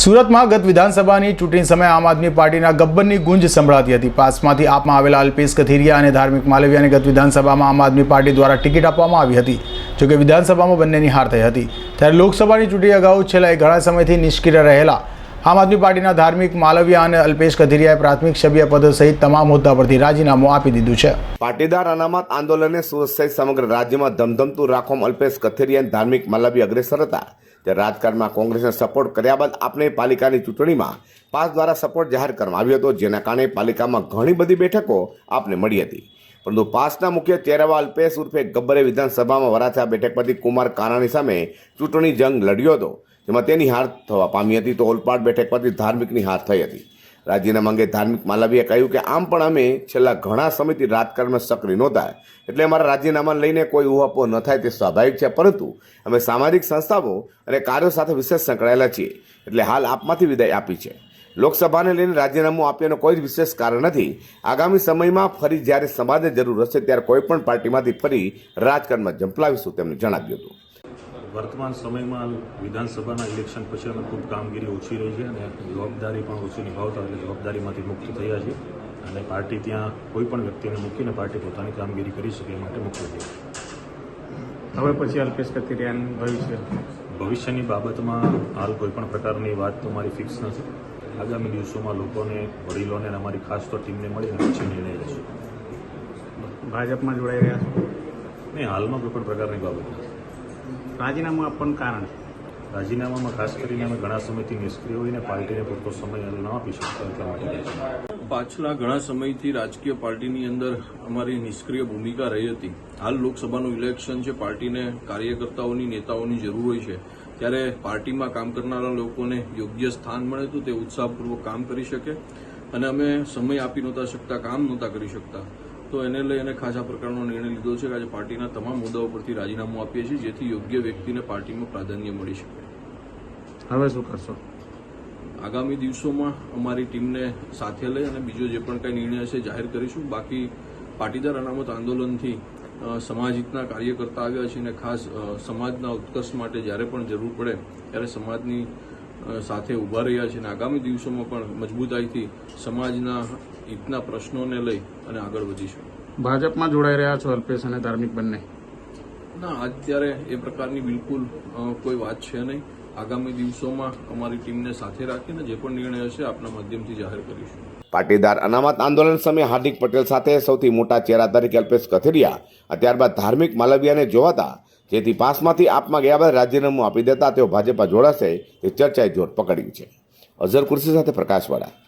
સુરતમાં ગત વિધાનસભાની ચૂંટણી સમયે આમ આદમી પાર્ટીના ગબ્બરની ગુંજ સંભળાતી હતી. પાસમાંથી આપમાં આવેલા અલ્પેશ કથિરિયા અને ધાર્મિક માલવિયાને ગત વિધાનસભામાં આમ આદમી પાર્ટી દ્વારા ટિકિટ આપવામાં આવી હતી, જોકે વિધાનસભામાં બંનેની હાર થઈ હતી. ત્યારે લોકસભાની ચૂંટણી અગાઉ છેલ્લા ઘણા સમયથી નિષ્ક્રિય રહેલા આમ આદમી પાર્ટીના ધાર્મિક માલવિયા અને અલ્પેશ કથિરિયાએ પ્રાથમિક સભ્ય પદ સહિત તમામ હોદ્દા પરથી રાજીનામું આપી દીધું છે. પાટીદાર અનામત આંદોલનને સુરત સહિત સમગ્ર રાજ્યમાં ધમધમતું રાખવામાં અલ્પેશ કથિરિયા ધાર્મિક માલવી અગ્રેસર હતા. ત્યારે રાજકારણમાં કોંગ્રેસને સપોર્ટ કર્યા બાદ આપણે પાલિકાની ચૂંટણીમાં પાસ દ્વારા સપોર્ટ જાહેર કરવામાં આવ્યો હતો, જેના કારણે પાલિકામાં ઘણી બધી બેઠકો આપને મળી હતી. પરંતુ પાસના મુખ્ય ચહેરાવા અલ્પેશ ઉર્ફે ગબ્બરે વિધાનસભામાં વરાછા બેઠક પરથી કુમાર કાનાણી સામે ચૂંટણી જંગ લડ્યો હતો. જેમાં તેની હાર થવા પામી હતી તો ઓલપાડ બેઠક પરથી ધાર્મિકની હાર થઈ હતી. રાજ્યના અંગે ધાર્મિક માલવીએ કહ્યું કે આમ પણ અમે છેલ્લા ઘણા સમયથી રાજકારણમાં સક્રિય નહોતા. એટલે અમારા રાજીનામા લઈને કોઈ ઉહાપો ન થાય તે સ્વાભાવિક છે, પરંતુ અમે સામાજિક સંસ્થાઓ અને કાર્યો સાથે વિશેષ સંકળાયેલા છીએ. એટલે હાલ આપમાંથી વિદાય આપી છે. લોકસભાને લઈને રાજીનામું આપ્યાનું કોઈ જ વિશેષ કારણ નથી. આગામી સમયમાં ફરી જ્યારે સમાજને જરૂર હશે ત્યારે કોઈપણ પાર્ટીમાંથી ફરી રાજકારણમાં ઝંપલાવીશું તેમણે જણાવ્યું હતું. વર્તમાન સમયમાં વિધાનસભાના ઇલેક્શન પછી અમે ખૂબ કામગીરી ઓછી રહી છે અને જવાબદારી પણ ઓછી નિભાવતા એટલે જવાબદારીમાંથી મુક્ત થયા છે અને પાર્ટી ત્યાં કોઈ પણ વ્યક્તિને મૂકીને પાર્ટી પોતાની કામગીરી કરી શકે એ માટે મુક્ત થઈ હવે પછી અલ્પેશ કતિરિયાનું ભવિષ્ય. ભવિષ્યની બાબતમાં હાલ કોઈ પણ પ્રકારની વાત તો મારી ફિક્સ નથી. આગામી દિવસોમાં લોકોને વડીલોને અને અમારી ખાસ તો ટીમને મળીને પછી નિર્ણય લેશું. ભાજપમાં જોડાઈ રહ્યા છો? નહીં હાલમાં કોઈ પણ પ્રકારની બાબત નથી. રાજીનામું આપવાનું કારણ? રાજીનામામાં ખાસ કરીને અમે ઘણા સમયથી નિષ્ક્રિય હોઈને પાર્ટીને પૂરતો સમય ન આપી શકતા એટલા માટે પાછલા ઘણા સમયથી રાજકીય પાર્ટીની અંદર અમારી નિષ્ક્રિય ભૂમિકા રહી હતી. હાલ લોકસભાનું ઇલેક્શન છે પાર્ટીને કાર્યકર્તાઓની નેતાઓની જરૂર હોય છે. ત્યારે પાર્ટીમાં કામ કરનારા લોકોને યોગ્ય સ્થાન મળે તો તે ઉત્સાહપૂર્વક કામ કરી શકે. અને અમે સમય આપી નહોતા શકતા કામ નહોતા કરી શકતા. તો એને લઈ અને ખાસ આ પ્રકારનો નિર્ણય લીધો છે કે આજે પાર્ટીના તમામ મુદ્દાઓ પરથી રાજીનામું આપીએ છીએ જેથી યોગ્ય વ્યક્તિને પાર્ટીમાં પ્રાધાન્ય મળી શકે. હવે શું કરશો? આગામી દિવસોમાં અમારી ટીમને સાથે લઈ અને બીજો જે પણ કંઈ નિર્ણય હશે જાહેર કરીશું. બાકી પાટીદાર અનામત આંદોલનથી સમાજહિતના સમાજ હિતના કાર્યકર્તા આવ્યા છે અને ખાસ સમાજના ઉત્કર્ષ માટે જ્યારે પણ જરૂર પડે ત્યારે સમાજની સાથે ઊભા રહ્યા છે અને આગામી દિવસોમાં પણ મજબૂતાઈથી સમાજના હિતના પ્રશ્નોને લઈ અને આગળ વધીશું. ભાજપમાં જોડાઈ રહ્યા છો અલ્પેશ અને ધાર્મિક બંને? ના અત્યારે એ પ્રકારની બિલકુલ કોઈ વાત છે નહીં. આગામી દિવસોમાં અમારી ટીમને સાથે રાખીને જે પણ નિર્ણય હશે આપના માધ્યમથી જાહેર કરીશું. પાટીદાર અનામત આંદોલન સમયે હાર્દિક પટેલ સાથે સૌથી મોટા ચહેરા તરીકે અલ્પેશ કથિરિયા ત્યારબાદ ધાર્મિક માલવિયાને જોવાતા જેથી પાસમાંથી આપમાં ગયા બાદ રાજીનામું આપી દેતા તેઓ ભાજપમાં જોડાશે તે ચર્ચાએ જોર પકડ્યું છે. અઝર કુર્સી સાથે પ્રકાશવાળા.